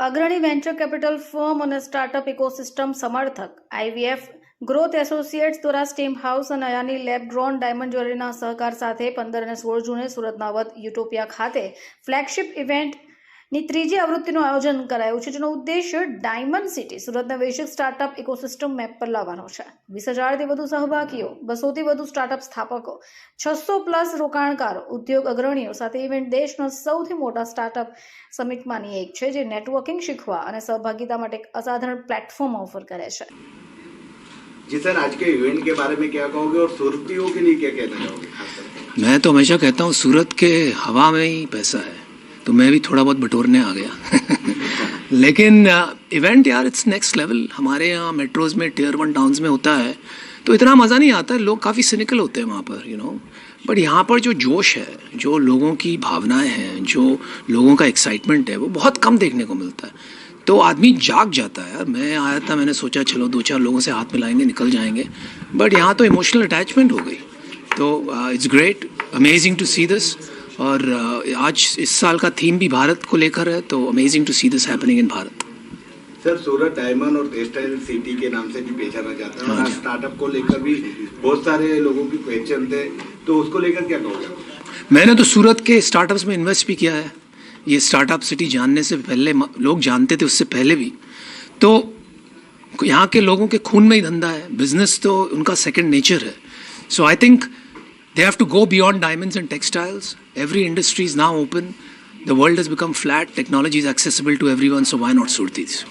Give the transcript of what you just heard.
અગ્રણી venture capital firm અને startup ecosystem સમર્થક, આઈવીએફ, ગ્રોથ એસોસિએટ્સ દ્વારા સ્ટીમ હાઉસ અને અયાની લેબ ડ્રોન ડાયમંડ જ્વેલરીના સહકાર સાથે પંદર અને સોળ જૂને સુરતના વદ યુટોપિયા ખાતે ફ્લેગશિપ ઇવેન્ટની ત્રીજી આવૃત્તિનું આયોજન કરાયું છે જેનો ઉદ્દેશ્ય ડાયમંડ સિટી સુરતના વૈશ્વિક સ્ટાર્ટઅપ ઇકોસિસ્ટમ મેપ પર લાવવાનો છે વીસ હજારથી વધુ સહભાગીઓ બસોથી વધુ સ્ટાર્ટઅપ સ્થાપકો છસો પ્લસ રોકાણકારો ઉદ્યોગ અગ્રણીઓ સાથે ઇવેન્ટ દેશના સૌથી મોટા સ્ટાર્ટઅપ સમિટમાંની એક છે જે નેટવર્કિંગ શીખવા અને સહભાગિતા માટે એક અસાધારણ પ્લેટફોર્મ ઓફર કરે છે जी सर आज के इवेंट के बारे में क्या कहोगे और सुरतियों के लिए क्या कहना चाहोगे खास करके मैं तो हमेशा कहता हूँ सूरत के हवा में ही पैसा है तो मैं भी थोड़ा बहुत बटोरने आ गया। लेकिन इवेंट यार इट्स नेक्स्ट लेवल हमारे यहाँ मेट्रोज में टीयर वन टाउन्स में होता है। तो इतना मज़ा नहीं आता, लोग काफ़ी सिनिकल होते हैं वहाँ पर यू नो बट यहाँ पर जो जोश है, जो लोगों की भावनाएँ हैं, जो लोगों का एक्साइटमेंट है, वो बहुत कम देखने को मिलता है। तो आदमी जाग जाता है यार। मैं आया था, मैंने सोचा, चलो दो चार लोगों से हाथ मिलाएँगे, निकल जाएँगे। बट यहाँ तो इमोशनल अटैचमेंट हो गई। तो it's great amazing to see this और आज इस साल का थीम भी भारत को लेकर है तो amazing to see this happening in Bharat. Sir Surat diamond और टेक्सटाइल सिटी के नाम से भी पहचाना जाता है। और हाँ स्टार्टअप को लेकर भी बहुत सारे लोगों की क्वेश्चन थे तो उसको लेकर क्या कहोगे मैंने तो सूरत के स्टार्टअप्स में इन्वेस्ट भी किया है। ये स्टार्टअप सिटी जानने से पहले लोग जानते थे उससे पहले भी। तो यहाँ के लोगों के खून में ही धंधा है। बिज़नेस तो उनका सेकंड नेचर है। So I think They have to go beyond diamonds and textiles. Every industry is now open. The world has become flat. Technology is accessible to everyone, so why not Surtis?